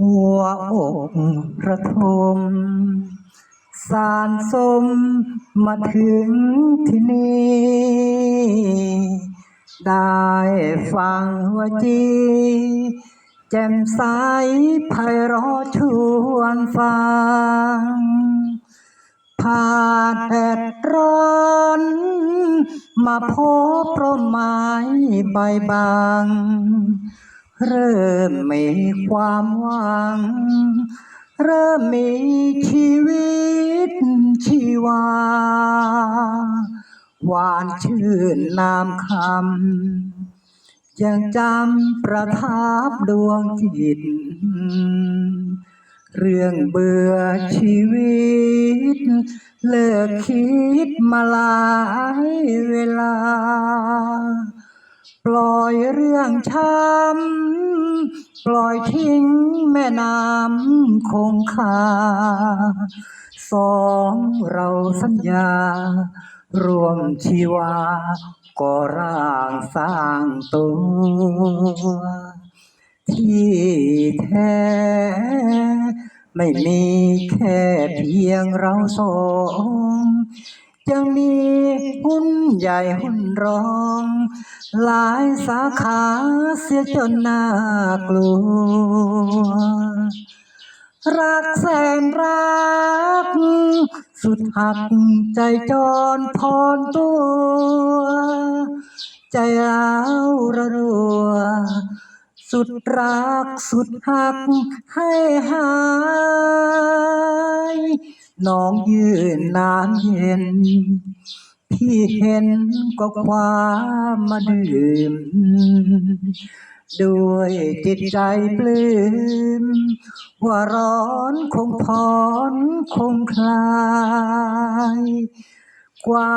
หัวอกระทม สารสมมาถึงที่นี่ ได้ฟังว่าจีแจ่มใสไพเราะชวนฟังผ่านแดดร้อนมาพบร่มไม้ใบบาง เริ่มมีความหวัง เริ่มมีชีวิตชีวา หวานชื่นนามคำยังจำประทับดวงจิต เรื่องเบื่อชีวิต เลิกคิดมาหลายเวลา ปล่อยเรื่องช้ำ ปล่อยทิ้งแม่น้ำคงคา สองเราสัญญารวมชีวา ก่อร่างสร้างตัว ที่แท้ ไม่มีแค่เพียงเราสอง ยังมีหุ้นใหญ่หุ้นรอง หลายสาขาเสียจนน่ากลัว รักแสนรัก สุดหักใจจรพรตัว ใจร้าวระรัว สุดรักสุดหักให้หา น้องยืนนานเย็น พี่เห็นก็คว้ามาดื่ม ด้วยจิตใจปลื้ม ว่าร้อนคงพรคงคลาย กว่า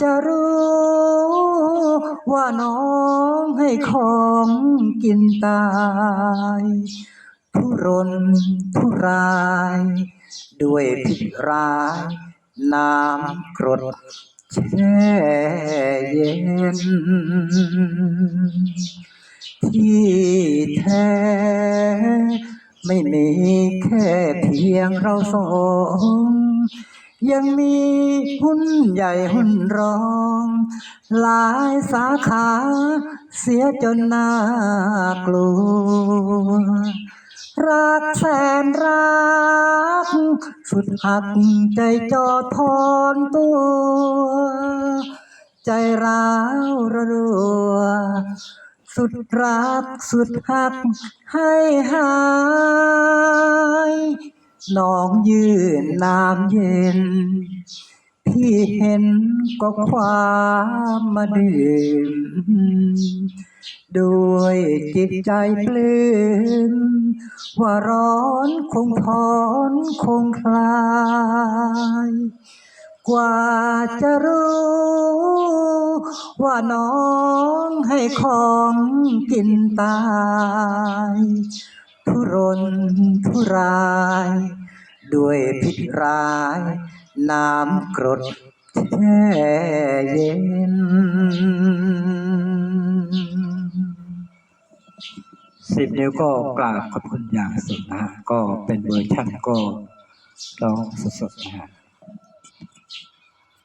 จะรู้ ว่าน้องให้ของกินตาย ทุรนทุราย ด้วยพิษร้ายน้ำกรดแช่เย็น ที่แท้ ไม่มีแค่เพียงเราสองยังมีหุ้นใหญ่หุ้นรอง หลายสาขาเสียจนน่ากลัว รักแสนรัก สุดหักใจจอดทอนตัว ใจร้าวระรัว สุดรักสุดหักให้หายน้องยืนน้ำเย็น พี่เห็นก็คว้ามาดื่ม ด้วยจิตใจปลื้มว่าร้อนคงพรคงคลาย กว่าจะรู้ ว่าน้องให้ของกินตาย ทุรนทุราย ด้วยพิษร้าย น้ำกรดแช่เย็น สิบนิ้วก็กราบขอบคุณอย่างสุดนะฮะก็เป็นเวอร์ชันก็ร้องสดๆนะฮะ